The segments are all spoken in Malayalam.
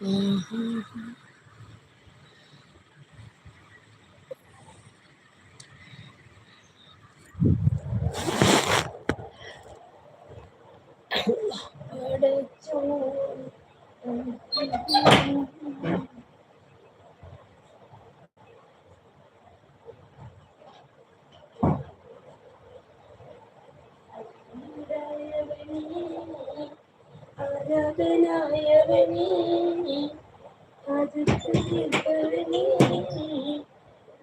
嗯。哼哼 Ya bena ya beni Hazreti Zilbereni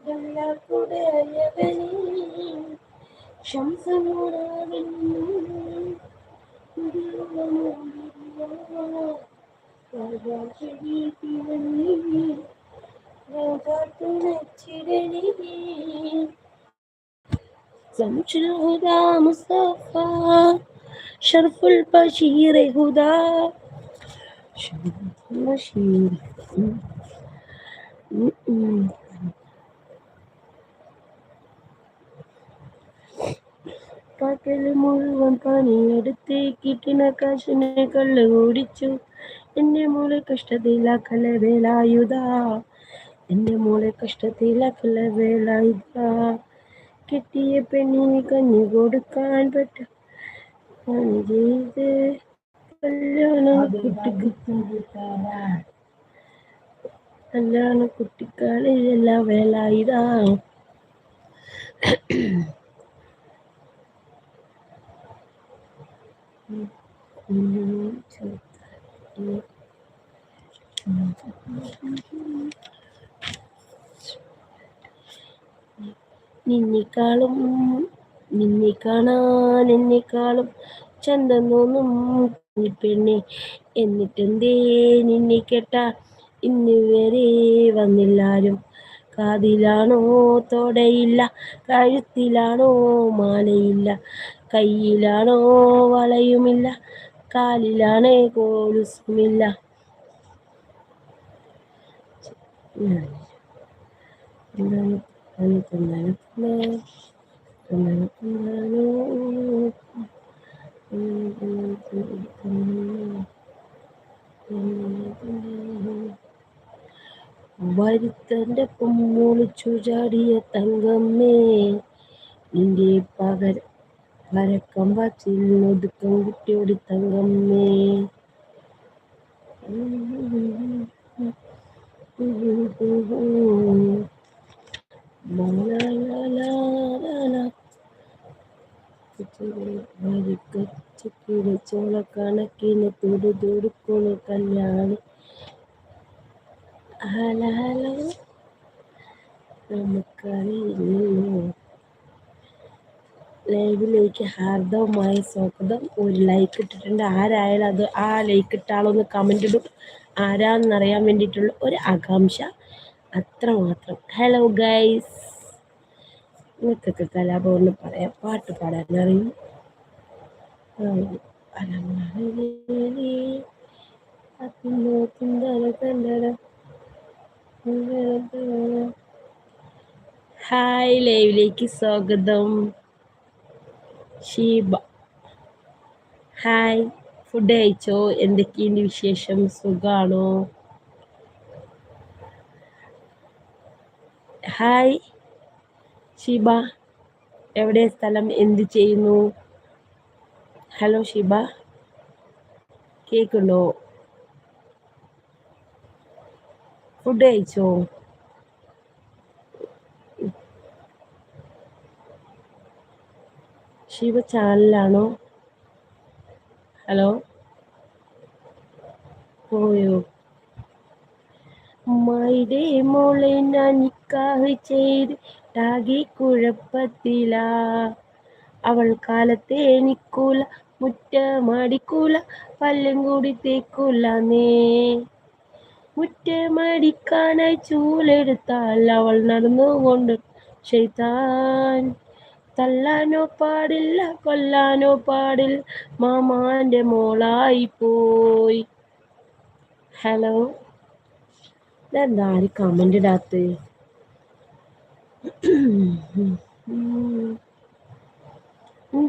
Gönler buraya beni Şamsa benim Yürüyorum yürüyorum Yardımcı gitmeni Yardımcı ettireni Sen uçuruda Mustafa ഷർഫുൽ Basheer Huda. Basheer പകൽ കാശിനെ കള്ളു ഓടിച്ചു. എന്റെ മോളെ കഷ്ടത്തിലാക്കല വേലായുധ. എന്റെ മോളെ കഷ്ടത്തിലാക്കല വേലായുധ. കിട്ടിയ പെണ്ണിന് കഞ്ഞി കൊടുക്കാൻ പറ്റും പണി ചെയ്ത് കല്യാണ കുട്ടിക്കാണ് എല്ലാം കുട്ടിക്കാളിലല്ല വേലായുധാ. നിന്നെക്കാളും നിന്നെ കാണാൻ എന്നെക്കാളും ചന്തം പെണ്ണെ എന്നിട്ടെന്തേ നിന്നെ കേട്ട? ഇന്ന് വരെ വന്നില്ലാരും. കാതിലാണോ തൊടയില്ല കഴുത്തിലാണോ മാലയില്ല കയ്യിലാണോ വളയുമില്ല കാലിലാണേ കോലുസുമില്ല. എന്താണ് എന്താണ് എന്താണ് വരുത്തന്റെ പൊമ്മൊളിച്ചു ചാടിയ തങ്കമ്മേ നിന്റെ പകര പരക്കം വച്ചിൽ ഒതുക്കം കുട്ടിയോട് തങ്കമ്മേ. തുടുക്കണു കല്യാണി. ഹല ഹല നമുക്കറിയില്ലല്ലോ. ലൈവിലേക്ക് ഹാർദവമായ സ്വാഗതം. ഒരു ലൈക്ക് ഇട്ടിട്ടുണ്ട്. ആരായാലും അത് ആ ലൈക്ക് ഇട്ട ആളൊന്ന് കമന്റ് ഇടും. ആരാന്നറിയാൻ വേണ്ടിയിട്ടുള്ള ഒരു ആകാംക്ഷ. അത്ര മാത്രം ഹലോ ഗൈസ് നിങ്ങൾക്കൊക്കെ കലാപം ഒന്ന് പറയാം. പാട്ട് പാടാൻ അറിയും. ഹായ് ലൈവിലേക്ക് സ്വാഗതം. ഷീബ. ഹായ്. ഫുഡ് കഴിച്ചോ? എന്തൊക്കെയുണ്ട് വിശേഷം? സുഖാണോ? ഹായ്. ഷീബ എവിടെ സ്ഥലം എന്ത് ചെയ്യുന്നു? ഹലോ ഷീബ. കേൾക്കുണ്ടോ ഫുഡ് കഴിച്ചോ? ശിവ ചാനലാണോ ഹലോ പോയോ? മൈഡേ മോളെ ഞാൻ ചെയ്ത് ടാകി കുഴപ്പത്തില. അവൾ കാലത്തെ എനിക്കൂല മുറ്റമടിക്കൂല പല്ലും കൂടി തേക്കൂലന്നേ. മുറ്റമടിക്കാനായി ചൂലെടുത്താൽ അവൾ നടന്നുകൊണ്ട് ചെയ്താൻ. തല്ലാനോ പാടില്ല കൊല്ലാനോ പാടില്ല മാമാന്റെ മോളായി പോയി. ഹലോ? ഇതെന്താ ആര് കമന്റ് ഇടാത്ത?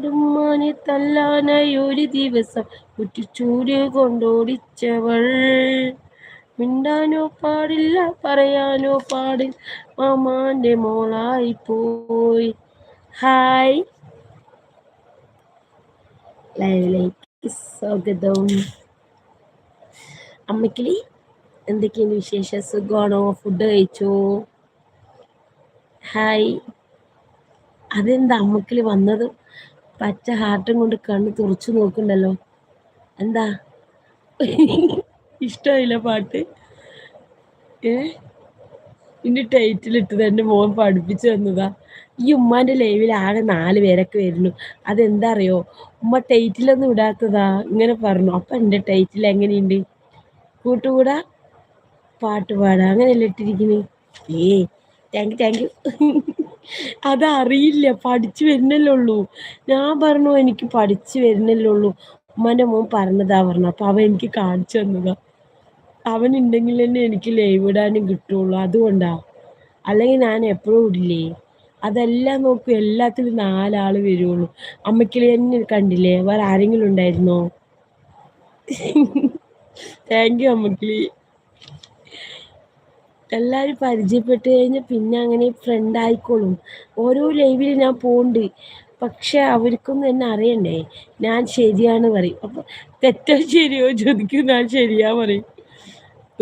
ഉമ്മാനെ തല്ലാനായി ഒരു ദിവസം കുറ്റിച്ചൂര് കൊണ്ടോടിച്ചവൾ. മിണ്ടാനോ പാടില്ല പറയാനോ പാടില്ല മാമാന്റെ മോളായി പോയി. ഹായ്. ലൈവിലേക്ക് സ്വാഗതം. അമ്മക്കിളി എന്തൊക്കെയാണ് വിശേഷ? സുഖമാണോ? ഫുഡ് കഴിച്ചോ? ഹായ്. അതെന്താ അമ്മക്കിൽ വന്നത്? പച്ച ഹാർട്ടും കൊണ്ട് കണ്ണ് തുറച്ചു നോക്കണ്ടല്ലോ. എന്താ? ഇഷ്ടമായില്ല പാട്ട്. ഏ? ഇനി ടൈറ്റിലിട്ടത് എന്റെ മോൻ പഠിപ്പിച്ചു തന്നതാ. ഈ ഉമ്മാന്റെ ലൈവിൽ ആകെ നാല് പേരൊക്കെ വരുന്നു. അതെന്താ അറിയോ? ഉമ്മ ടൈറ്റിലൊന്നും ഇടാത്തതാ. ഇങ്ങനെ പറഞ്ഞു. അപ്പൊ എന്റെ ടൈറ്റിൽ എങ്ങനെയുണ്ട്? കൂട്ടുകൂടാ? പാട്ട് പാടാ. അങ്ങനെയല്ല ഇട്ടിരിക്കുന്നു ഏ താങ്ക് യു താങ്ക് യു അതറിയില്ല പഠിച്ചു വരുന്നല്ലേ ഉള്ളൂ. ഞാൻ പറഞ്ഞു എനിക്ക് പഠിച്ചു വരുന്നല്ലേ ഉള്ളൂ. ഉമ്മന്റെ മോൻ പറഞ്ഞതാ പറഞ്ഞു അപ്പം അവൻ എനിക്ക് കാണിച്ചു തന്നതാ. അവൻ ഉണ്ടെങ്കിൽ തന്നെ എനിക്ക് ലൈവ് ഇടാനും കിട്ടുള്ളൂ. അതുകൊണ്ടാ. അല്ലെങ്കിൽ ഞാൻ എപ്പോഴും ഇടില്ലേ? അതെല്ലാം നോക്കും എല്ലാത്തിലും നാലാൾ വരുള്ളൂ. അമ്മക്കിളി തന്നെ കണ്ടില്ലേ? വേറെ ആരെങ്കിലും ഉണ്ടായിരുന്നോ? താങ്ക് യു അമ്മക്കിളി എല്ലാവരും പരിചയപ്പെട്ട് കഴിഞ്ഞാൽ പിന്നെ അങ്ങനെ ഫ്രണ്ട് ആയിക്കോളും. ഓരോ ലൈവിൽ ഞാൻ പോകുന്നുണ്ട് പക്ഷെ അവർക്കൊന്നും എന്നെ അറിയണ്ടേ? ഞാൻ ശരിയാണ് പറയും. അപ്പൊ തെറ്റോ ശരിയോ ചോദിക്കും ഞാൻ ശരിയാ പറയും.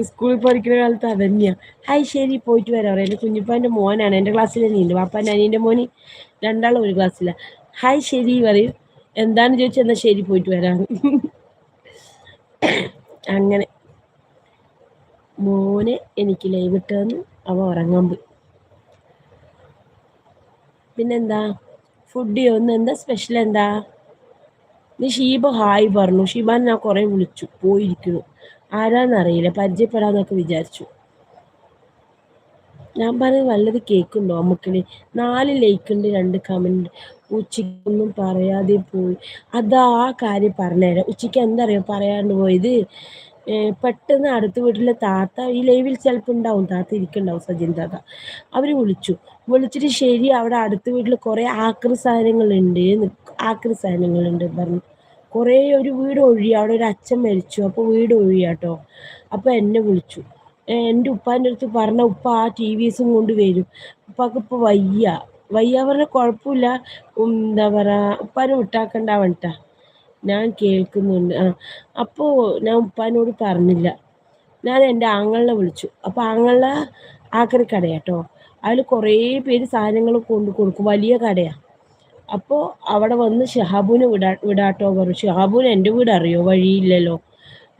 സ്കൂളിൽ പഠിക്കുന്ന കാലത്ത് അതന്നെയാ. ഹായ് ശരി പോയിട്ട് വരാം. പറയാം. എന്റെ കുഞ്ഞിപ്പാന്റെ മോനാണ്. എന്റെ ക്ലാസ്സിൽ തന്നെയുണ്ട് വാപ്പാന്റെ അനിയന്റെ മോന് രണ്ടാളും ഒരു ക്ലാസ്സിലാണ് ഹായ് ശരി പറയും. എന്താണ് ചോദിച്ചാൽ എന്നാൽ ശരി പോയിട്ട് വരാം. അങ്ങനെ. മോനെ എനിക്ക് ലൈവ് ഇട്ടെന്ന് അവ ഉറങ്ങാൻ പോയി. പിന്നെന്താ? ഫുഡ് ഒന്ന് എന്താ സ്പെഷ്യൽ എന്താ? നീ ഷീബ ഹായ് പറഞ്ഞു. ഷീബാൻ ഞാൻ കുറേ വിളിച്ചു. പോയിരിക്കുന്നു. ആരാന്നറിയില്ല. പരിചയപ്പെടാന്നൊക്കെ വിചാരിച്ചു. ഞാൻ പറഞ്ഞത് വല്ലത് കേൾക്കുന്നുണ്ടോ അമ്മക്കിന്? നാല് ലൈക്ക് ഉണ്ട് രണ്ട് കമന്റ് ഉച്ചയ്ക്കൊന്നും പറയാതെ പോയി. അതാ ആ കാര്യം പറഞ്ഞുതരാം ഉച്ചയ്ക്ക് എന്താ അറിയോ പറയാണ്ട് പോയത്? പെട്ടെന്ന് അടുത്ത വീട്ടിലെ താത്ത ഈ ലൈവിൽ ചിലപ്പോൾ ഉണ്ടാവും. താത്ത ഇരിക്കുന്നുണ്ടാവും സജിൻ താത്ത. അവർ വിളിച്ചു. വിളിച്ചിട്ട് ശരി അവിടെ അടുത്ത വീട്ടിൽ കുറേ ആക്രി സാധനങ്ങളുണ്ട് ആക്രി സാധനങ്ങളുണ്ട് പറഞ്ഞു. കുറേ ഒരു വീട് ഒഴി അവിടെ ഒരു അച്ഛൻ മരിച്ചു. അപ്പോൾ വീട് ഒഴിയാട്ടോ അപ്പോൾ എന്നെ വിളിച്ചു. എന്റെ ഉപ്പാന്റെ അടുത്ത് പറഞ്ഞ ഉപ്പ ആ ടി വി എസും കൊണ്ട് വരും. ഉപ്പാക്ക് ഇപ്പോൾ വയ്യ. വയ്യ പറഞ്ഞാൽ കുഴപ്പമില്ല. എന്താ പറയുക ഉപ്പാനെ വിട്ടാക്കണ്ട വേണ്ടിട്ടാ ഞാൻ കേൾക്കുന്നുണ്ട്. ആ അപ്പോൾ ഞാൻ ഉപ്പാനോട് പറഞ്ഞില്ല. ഞാൻ എന്റെ ആങ്ങളെ വിളിച്ചു. അപ്പോൾ ആങ്ങളിനെ ആക്രി കടയാട്ടോ അതിൽ കുറേ പേര് സാധനങ്ങൾ കൊണ്ടു കൊടുക്കും. വലിയ കടയാണ് അപ്പോൾ അവിടെ വന്ന് ഷഹാബുവിനെ വിടാ വിടാട്ടോ പറഞ്ഞു. ഷഹാബുവിന് എന്റെ വീട് അറിയോ? വഴിയില്ലല്ലോ.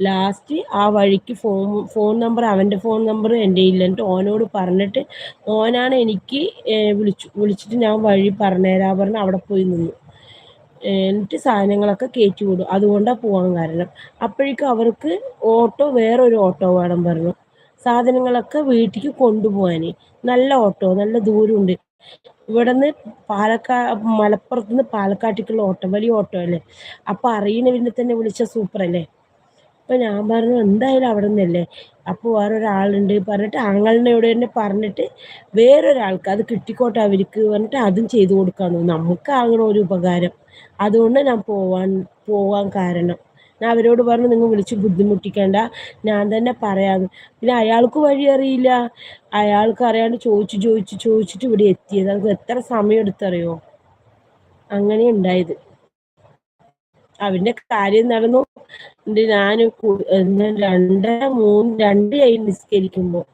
ലാസ്റ്റ് ആ വഴിക്ക് ഫോൺ ഫോൺ നമ്പർ അവന്റെ ഫോൺ നമ്പർ എന്റെ ഇല്ല. എന്നിട്ട് ഓനോട് പറഞ്ഞിട്ട് ഓനാണ് എനിക്ക് വിളിച്ചു. വിളിച്ചിട്ട് ഞാൻ വഴി പറഞ്ഞുതരാ പറഞ്ഞ് അവിടെ പോയി നിന്നു. എന്നിട്ട് സാധനങ്ങളൊക്കെ കയറ്റി വിടും. അതുകൊണ്ടാണ് പോകാൻ കാരണം. അപ്പോഴേക്കും അവർക്ക് ഓട്ടോ വേറൊരു ഓട്ടോ വേണം പറഞ്ഞു. സാധനങ്ങളൊക്കെ വീട്ടിലേക്ക് കൊണ്ടുപോകാൻ നല്ല ഓട്ടോ നല്ല ദൂരമുണ്ട്. ഇവിടെ നിന്ന് പാലക്കാ മലപ്പുറത്ത് നിന്ന് പാലക്കാട്ടേക്കുള്ള ഓട്ടോ വലിയ ഓട്ടോ അല്ലേ? അപ്പോൾ അറിയണവരിനെ തന്നെ വിളിച്ച സൂപ്പർ അല്ലേ? അപ്പം ഞാൻ പറഞ്ഞു എന്തായാലും അവിടെ നിന്നല്ലേ അപ്പോൾ വേറൊരാളുണ്ട് പറഞ്ഞിട്ട് ആങ്ങളിനോട് തന്നെ പറഞ്ഞിട്ട് വേറൊരാൾക്ക് അത് കിട്ടിക്കോട്ടെ അവർക്ക് പറഞ്ഞിട്ട് അതും ചെയ്തു കൊടുക്കാൻ നമുക്ക് അങ്ങനെ ഒരു ഉപകാരം. അതുകൊണ്ട് ഞാൻ പോവാൻ പോവാൻ കാരണം. ഞാൻ അവരോട് പറഞ്ഞു നിങ്ങൾ വിളിച്ച് ബുദ്ധിമുട്ടിക്കേണ്ട. ഞാൻ തന്നെ പറയാം. പിന്നെ അയാൾക്ക് വഴി അറിയില്ല. അയാൾക്ക് അറിയാണ്ട് ചോദിച്ചു ചോദിച്ചു ചോദിച്ചിട്ട് ഇവിടെ എത്തിയത്. നമുക്ക് എത്ര സമയം എടുത്തറിയോ? അങ്ങനെ ഉണ്ടായത്. അവന്റെ കാര്യം നടന്നു. ഞാൻ രണ്ട് മൂന്ന് രണ്ട് കൈ നിസ്കരിക്കുമ്പോൾ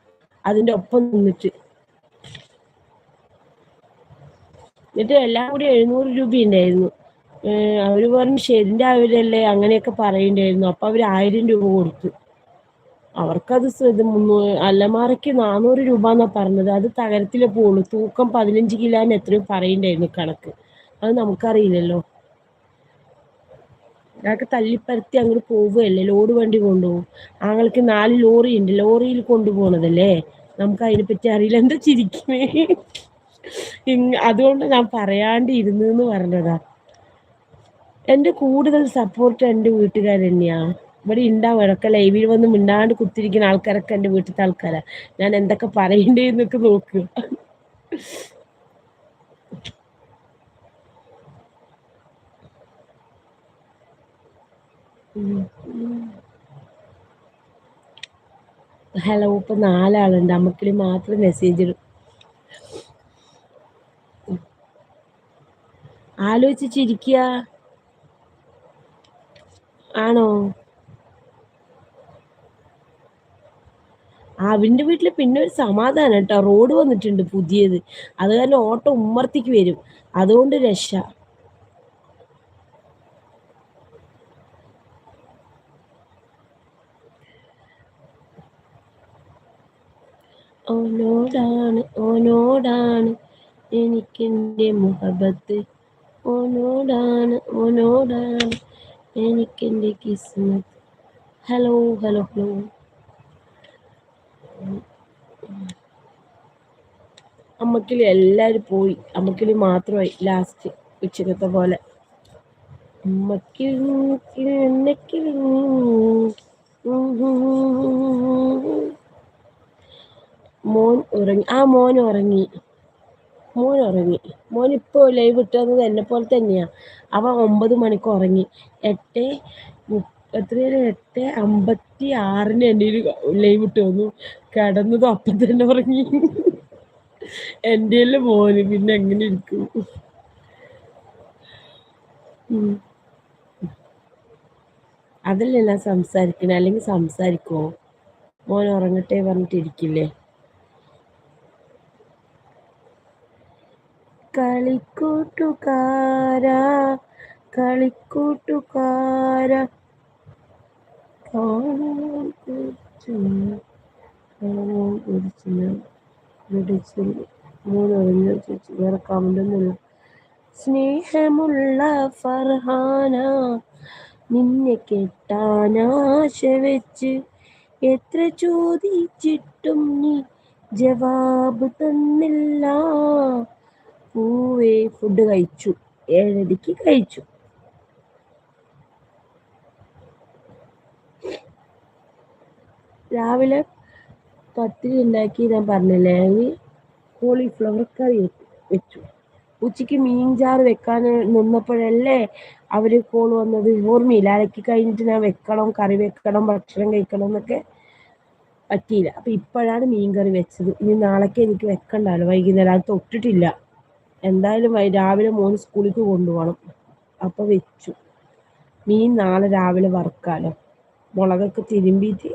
അതിന്റെ ഒപ്പം നിന്നിട്ട്. എന്നിട്ട് എല്ലാം കൂടി എഴുന്നൂറ് രൂപ ഉണ്ടായിരുന്നു. അവർ പറഞ്ഞു ശരിന്റെ അവരല്ലേ അങ്ങനെയൊക്കെ പറയണ്ടായിരുന്നു. അപ്പോൾ അവർ ആയിരം രൂപ കൊടുത്തു. അവർക്കത് ഇത് മുന്നൂ അല്ലമാറയ്ക്ക് നാനൂറ് രൂപ എന്നാണ് പറഞ്ഞത്. അത് തകരത്തിലെ പോളു തൂക്കം പതിനഞ്ച് കിലോന് എത്രയോ പറയണ്ടായിരുന്നു കണക്ക്. അത് നമുക്കറിയില്ലല്ലോ. ഞങ്ങൾക്ക് തല്ലിപ്പരത്തി അങ്ങോട്ട് പോവുകയല്ലേ? ലോഡ് വണ്ടി കൊണ്ടുപോകും. ആങ്ങൾക്ക് നാല് ലോറി ഉണ്ട്. ലോറിയിൽ കൊണ്ടുപോകണതല്ലേ നമുക്ക് അതിനെപ്പറ്റി അറിയില്ല. എന്താ ചിരിക്കുന്നേ? അതുകൊണ്ട് ഞാൻ പറയാണ്ട് ഇരുന്നു എന്ന് പറഞ്ഞതാ. എന്റെ കൂടുതൽ സപ്പോർട്ട് എന്റെ വീട്ടുകാർ തന്നെയാണ് ഇവിടെ ഉണ്ടാവും ഇടയ്ക്ക് ലൈവിൽ വന്ന് മിണ്ടാണ്ട് കുത്തിരിക്കുന്ന ആൾക്കാരൊക്കെ എന്റെ വീട്ടിലത്തെ ആൾക്കാരാ. ഞാൻ എന്തൊക്കെ പറയണ്ടേ എന്നൊക്കെ നോക്കുക ഹലോ ഇപ്പൊ നാലാളുണ്ട്. അമ്മക്കിളി മാത്രം മെസ്സേജ് ഇടും. ആലോചിച്ച് ചിരിക്കുക ആ അവന്റെ വീട്ടിൽ പിന്നെ ഒരു സമാധാനം കേട്ടോ റോഡ് വന്നിട്ടുണ്ട് പുതിയത്. അത് കാരണം ഓട്ടോ ഉമ്മർത്തിക്ക് വരും. അതുകൊണ്ട് രക്ഷ. ഓനോടാണ് ഓനോടാണ് എനിക്കെന്റെ മുഹബത്ത്. ഓനോടാണ് ഓനോടാണ് എനിക്കെന്റെ കിസ്മത്ത് ഹലോ ഹലോ ഹലോ അമ്മക്കിളി എല്ലാവരും പോയി അമ്മക്കിളി മാത്രമായി ലാസ്റ്റ് ഉച്ചക്കത്തെ പോലെ അമ്മക്കിളി എന്നെക്കിളി മോൻ ഉറങ്ങി ആ മോൻ ഉറങ്ങി മോൻ ഉറങ്ങി മോൻ ഇപ്പോൾ ലൈവ് ഇട്ടത് എന്നെ പോലെ തന്നെയാണ് അവ ഒമ്പത് മണിക്ക് ഉറങ്ങി. എട്ട് എത്രയാണ്? എട്ട് അമ്പത്തി ആറിന് എന്റെ ലൈവ് ഇട്ട് വന്നു. കിടന്നത് അപ്പം തന്നെ ഉറങ്ങി. എന്റെ മോന്. പിന്നെ എങ്ങനെ ഇരിക്കും? അതല്ലേ ഞാൻ സംസാരിക്കണേ? അല്ലെങ്കിൽ സംസാരിക്കുമോ മോൻ ഉറങ്ങട്ടെ പറഞ്ഞിട്ടിരിക്കില്ലേ കളിക്കൂട്ടുകാര കളിക്കൂട്ടുകാര. വേറെ കമന്റൊന്നുമില്ല സ്നേഹമുള്ള ഫർഹാന നിന്നെ കെട്ടാനാശ വെച്ച് എത്ര ചോദിച്ചിട്ടും നീ ജവാബ് തന്നില്ല. പൂവേ ഫുഡ് കഴിച്ചു. ഏഴരയ്ക്ക് കഴിച്ചു. രാവിലെ പത്തിരി ഉണ്ടാക്കി ഞാൻ പറഞ്ഞില്ലേ? കോളിഫ്ലവർ കറി വെച്ചു. ഉച്ചയ്ക്ക് മീൻചാറ് വെക്കാൻ നിന്നപ്പോഴല്ലേ അവർ കോൾ വന്നത്. ഓർമ്മയില്ല. അരക്കി കഴിഞ്ഞിട്ട് ഞാൻ വെക്കണം കറി വെക്കണം ഭക്ഷണം കഴിക്കണം എന്നൊക്കെ പറ്റിയില്ല. അപ്പം ഇപ്പോഴാണ് മീൻ കറി വെച്ചത്. ഇനി നാളേക്ക് എനിക്ക് വെക്കണ്ടല്ലോ. വൈകുന്നേരം അത് തൊട്ടിട്ടില്ല. എന്തായാലും രാവിലെ മോന് സ്കൂളിലേക്ക് കൊണ്ടുപോകണം. അപ്പോൾ വെച്ചു. മീൻ നാളെ രാവിലെ വറുക്കാലോ. മുളകൊക്കെ തിരുമ്പിയിട്ട്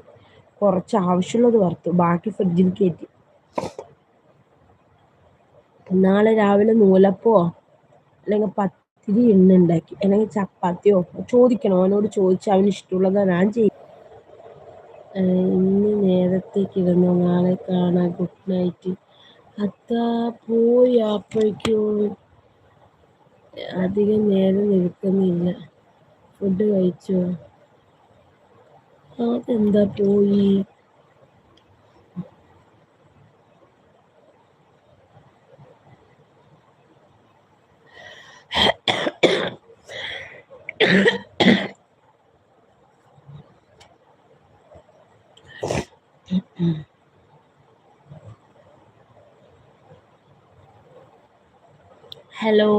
കുറച്ച് ആവശ്യമുള്ളത് വറുത്തു. ബാക്കി ഫ്രിഡ്ജിൽ കയറ്റി നാളെ രാവിലെ നൂലപ്പോ അല്ലെങ്കിൽ പത്തിരി എണ്ണ ഉണ്ടാക്കി. അല്ലെങ്കിൽ ചപ്പാത്തിയോ ചോദിക്കണം. അവനോട് ചോദിച്ചാൽ അവന് ഇഷ്ടമുള്ളത് ഞാൻ ചെയ്യും. ഇന്ന് നേരത്തെ കിടന്നു നാളെ കാണാം. Good night. അത്താ പോയി അപ്പോഴേക്കും അധികം നേരം നിൽക്കുന്നില്ല. ഫുഡ് കഴിച്ചോ. അതെന്താ പോയി? ഹലോ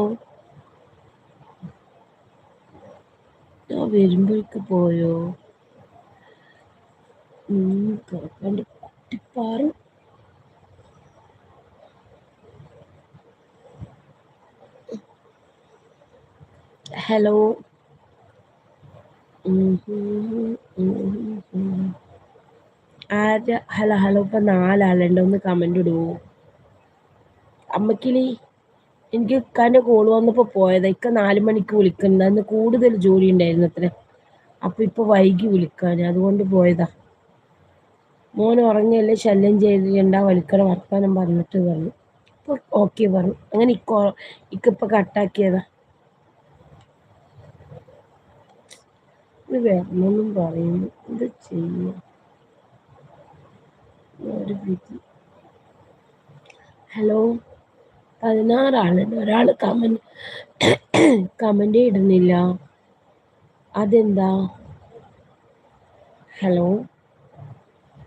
വരുമ്പോഴേക്ക് പോയോ? കാക്കാന്റെ കുട്ടിപ്പാറ് ഹലോ ആര്? ഹലോ ഹലോ ഇപ്പൊ നാലാളുണ്ട്. ഒന്ന് കമന്റ് ഇടുവോ അമ്മക്കിളി എനിക്ക് ഇക്കാന്റെ കോൾ വന്നപ്പോൾ പോയത്. ഇക്ക നാല് മണിക്ക് വിളിക്കുന്നത് അന്ന് കൂടുതൽ ജോലി ഉണ്ടായിരുന്നു അത്ര. അപ്പോൾ ഇപ്പോൾ വൈകി വിളിക്കാൻ അതുകൊണ്ട് പോയതാ. മോൻ ഉറങ്ങിയല്ലേ ശല്യം ചെയ്തിട്ടുണ്ട വലിക്കണ വർത്താനം പറഞ്ഞിട്ട് പറഞ്ഞു അപ്പോൾ ഓക്കെ പറഞ്ഞു. അങ്ങനെ ഇക്കോ ഇക്കിപ്പോൾ കട്ടാക്കിയതാ ഇത് വരണമെന്നും പറയുന്നു. ഇത് ചെയ്യും? ഹലോ പതിനാറാളുണ്ട് ഒരാൾ കമന്റ് കമന്റ് ഇടുന്നില്ല. അതെന്താ? ഹലോ?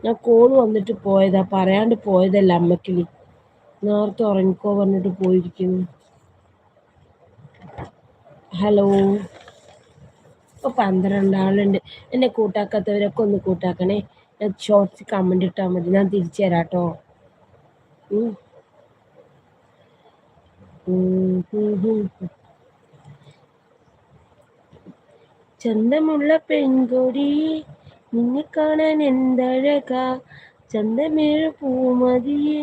ഞാൻ കോൾ വന്നിട്ട് പോയതാ. പറയാണ്ട് പോയതല്ല അമ്മയ്ക്ക്. നേരത്തെ ഉറങ്ങിക്കോ പറഞ്ഞിട്ട് പോയിരിക്കുന്നു. ഹലോ? ഇപ്പോൾ പന്ത്രണ്ട് ആളുണ്ട് എന്നെ കൂട്ടാക്കാത്തവരൊക്കെ ഒന്ന് കൂട്ടാക്കണേ. ഞാൻ ഷോർട്സ് കമന്റ് ഇട്ടാൽ മതി. ഞാൻ തിരിച്ചു തരാം കേട്ടോ ചന്തമുള്ള പെൺകൊടി നിന്നെ കാണാൻ എന്തഴക? ചന്തമേഴ പൂമതിയെ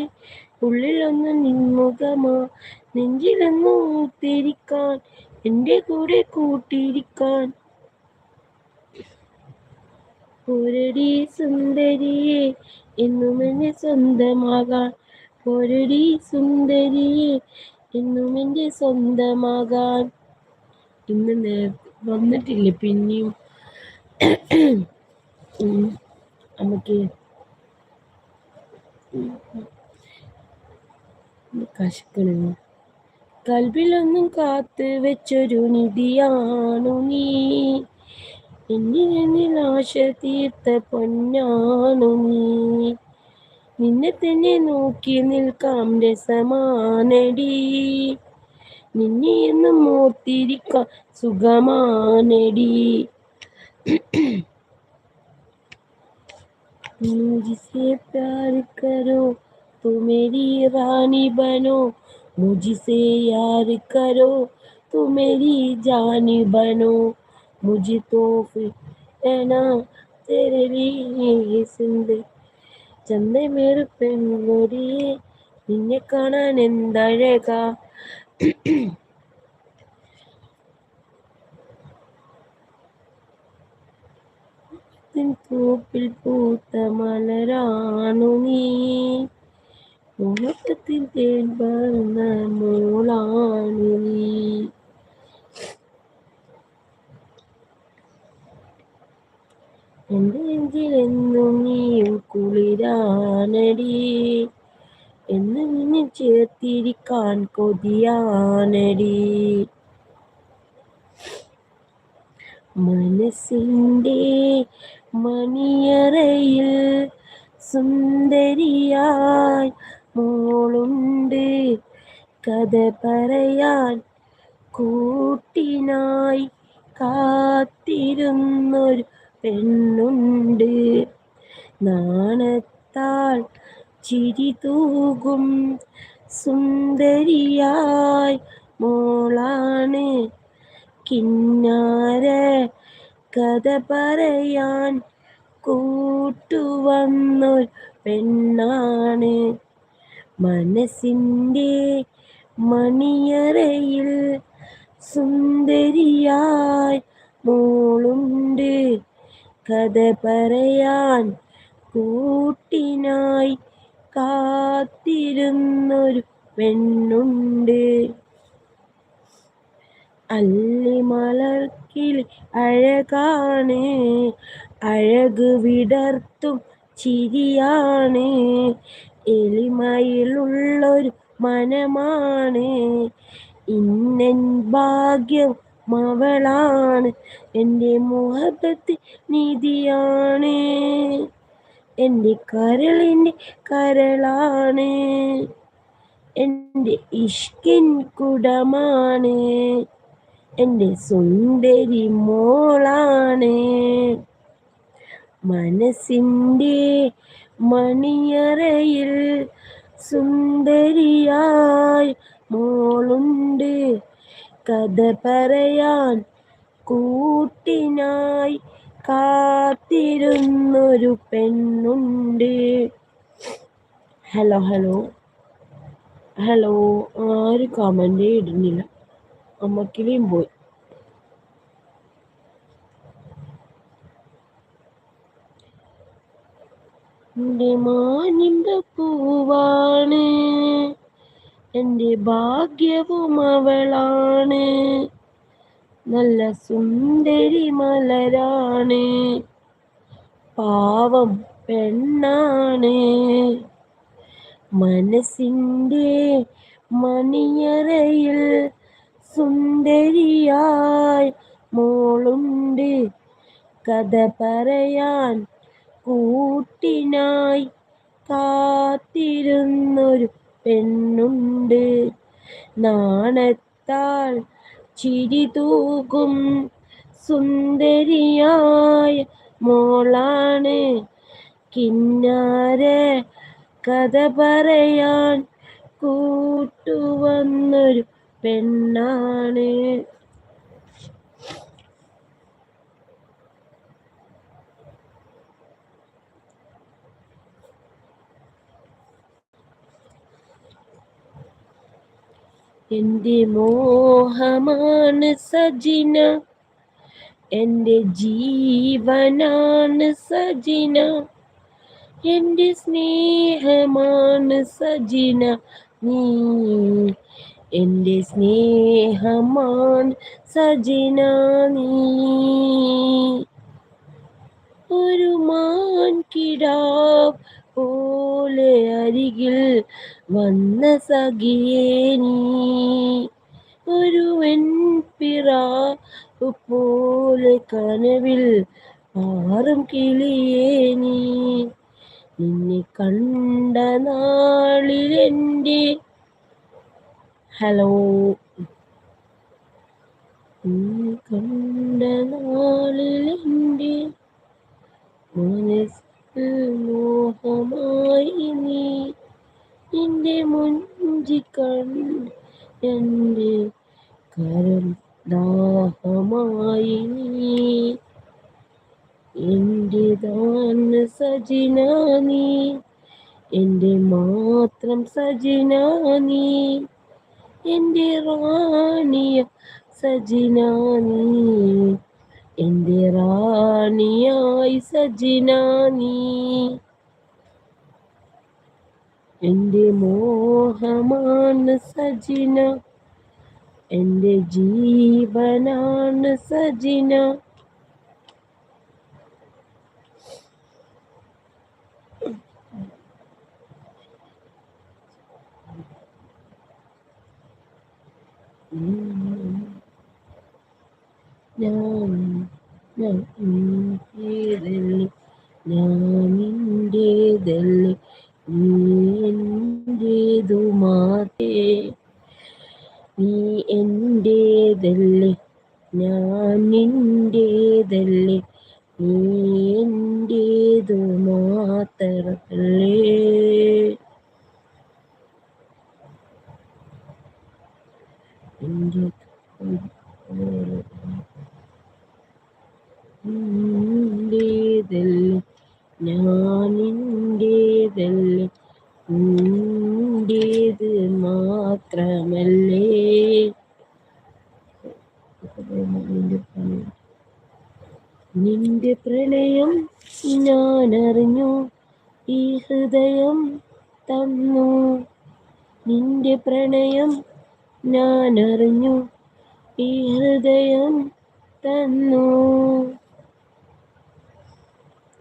ഉള്ളിലൊന്ന് നിൻമുഖമാ. നെഞ്ചിലൊന്ന് ഊത്തിരിക്കാൻ എന്റെ കൂടെ കൂട്ടിയിരിക്കാൻ പോരടി സുന്ദരിയെ എന്നും എന്നെ സ്വന്തമാകാൻ. പോരടി സുന്ദരിയെ എന്നും എന്റെ സ്വന്തമാകാൻ. ഇന്ന് വന്നിട്ടില്ല പിന്നെയും? നമുക്ക് കശക്കണ കൽബിലൊന്നും കാത്ത് വെച്ചൊരു നിധിയാണു നീ. എന്നിൽ ആശ തീർത്ത പൊന്നാണു നീ. നിന്നെ തന്നെ നോക്കി നിൽക്കാം രസമാനടി നിന്നെ എന്നും മോത്തിരിക്കാം സുഖമാനടി मुझसे प्यार करो तो मेरी रानी बनो मुझसे यार करो तो मेरी जानी बनो मुझे तो फिर रहना तेरे लिए ചന്ത മേൽ പെൺകൊടിയെ നിന്നെ കാണാൻ എന്തഴക പൂപ്പിൽ പൂത്ത മലരാണു നീ ഉറക്കത്തിൽ തേൻ പറഞ്ഞ മോളാണു നീ എന്റെ നെഞ്ചിലെന്നും നീയും കുളിരാനടി. എന്ന് നിന്നെ ചേർത്തിരിക്കാൻ കൊതിയാനടി. മനസ്സിന്റെ മണിയറയിൽ സുന്ദരിയായി മോളുണ്ട്. കഥ പറയാൻ കൂട്ടിനായി കാത്തിരുന്നൊരു പെണ്ണുണ്ട്. നാണത്താൽ ചിരി തൂകും. സുന്ദരിയായി മോളാണ്. കിന്നാര കഥ പറയാൻ കൂട്ടുവന്നൊരു പെണ്ണാണ്. മനസ്സിന്റെ മണിയറയിൽ സുന്ദരിയായി മോളുണ്ട്. കഥ പറയാൻ കൂട്ടിനായി കാത്തിരുന്നൊരു പെണ്ണുണ്ട്. അല്ലിമലർക്കിൽ അഴകാണ് അഴക് വിടർത്തും ചിരിയാണ്. എളിമയിലുള്ളൊരു മനമാണ്. ഇന്നൻ ഭാഗ്യം മവളാണ് എന്റെ മുഹബത്ത് നിധിയാണ് എന്റെ കരളിന്റെ കരളാണ്. എന്റെ ഇഷ്കിൻ കുടമാണ്. എന്റെ സുന്ദരി മോളാണ്. മനസ്സിന്റെ മണിയറയിൽ സുന്ദരിയായി മോളുണ്ട്. കഥ പറയാൻ കൂട്ടിനായി കാത്തിരുന്നൊരു പെണ്ണുണ്ട്. ഹലോ ഹലോ ഹലോ ആരും കമന്റ് ഇടുന്നില്ല. അമ്മക്കിലേയും പോയി. മാനിമ്പ പൂവാണ്. എന്റെ ഭാഗ്യവും അവളാണ്. നല്ല സുന്ദരി മലരാണ്. പാവം പെണ്ണാണ്. മനസ്സിന്റെ മണിയറയിൽ സുന്ദരിയായി മോളുണ്ട്. കഥ പറയാൻ കൂട്ടിനായി കാത്തിരുന്നൊരു പെണ്ണുണ്ട്. നാണത്താൽ ചിരി തൂകും. സുന്ദരിയായ മോളാണ്. കിന്നാരെ കഥ പറയാൻ കൂട്ടുവന്നൊരു പെണ്ണാണ്. എന്റെ മോഹമാണ് സജിന. എന്റെ ജീവനാണ് സജിന. എന്റെ സ്നേഹമാണ് സജിന. നീ എന്റെ സ്നേഹമാണ് സജിന. നീ ഒരു മാൻകിടാവ് പോലെ അരികിൽ വന്ന സഖിയേ നീ. ഒരു വെൺപിറാവ് പോലെ കനവിൽ ആറും കിളിയേ നീ. നിന്നെ കണ്ട നാളിലെന്റെ ഹലോ. കണ്ട നാളിലെന്റെ മനസ്സിൽ മോഹമായി നീ നിന്റെ മുഞ്ചി കണ്ട് എന്റെ കരം ദാഹമായി നീ എന്റെ ദാന സജിന നീ എന്റെ മാത്രം സജിന നീ എന്റെ റാണിയ സജിന നീ എന്റെ റാണിയായി സജിന നീ എന്റെ മോഹമാണ് സജിന എന്റെ ജീവനാണ് സജിന ഞാൻ ഞാൻ നിന്റേതല്ലേ നീ എന്റേതു മാതേ നീ എന്റേതല്ലേ ഞാൻ നിന്റേതല്ലേ നീ എന്റേതു മാത്രമല്ലേ എന്റെ നിന്റേതല്ലേ ഞാൻ നിന്റേതല്ലേ നിന്റേത് മാത്രമല്ലേ? നിന്റെ പ്രണയം ഞാൻ അറിഞ്ഞു ഈ ഹൃദയം തന്നു. നിന്റെ പ്രണയം ഞാൻ അറിഞ്ഞു ഈ ഹൃദയം തന്നു.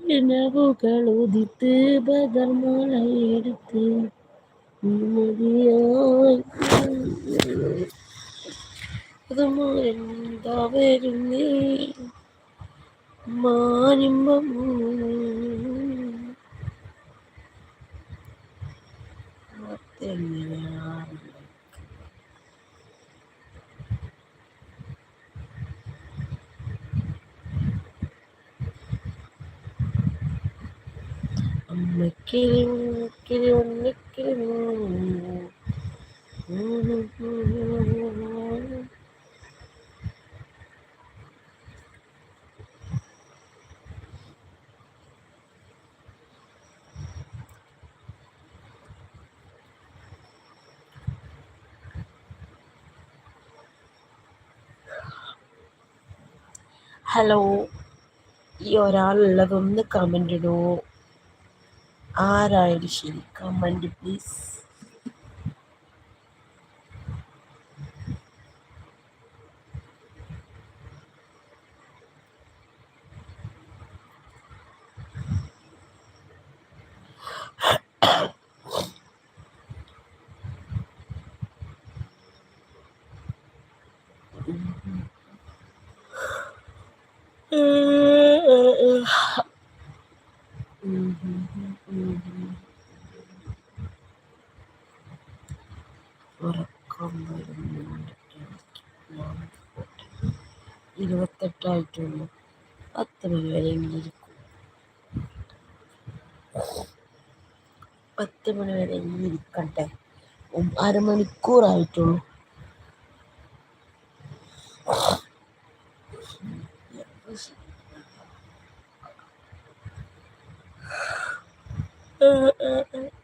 കിണവുകൾ ഉദിത്ത് ബദർ മോളയെടുത്ത് എന്താ വരുന്നേ മാനിമ്പം എങ്ങനെയാണ് അമ്മക്കിലും ഒന്നിക്കിലും Hello ഈ ഒരാളുള്ളതൊന്ന് കമന്റ് ഇടുമോ ആരായാലും ശരി കമന്റ് പ്ലീസ് ഇരുപത്തെട്ടായിട്ടുള്ളൂ. പത്ത് മണി വരെ ഇരിക്കും പത്ത് മണി വരെ ഇരിക്കട്ടെ അരമണിക്കൂറായിട്ടുള്ളൂ. uh, uh.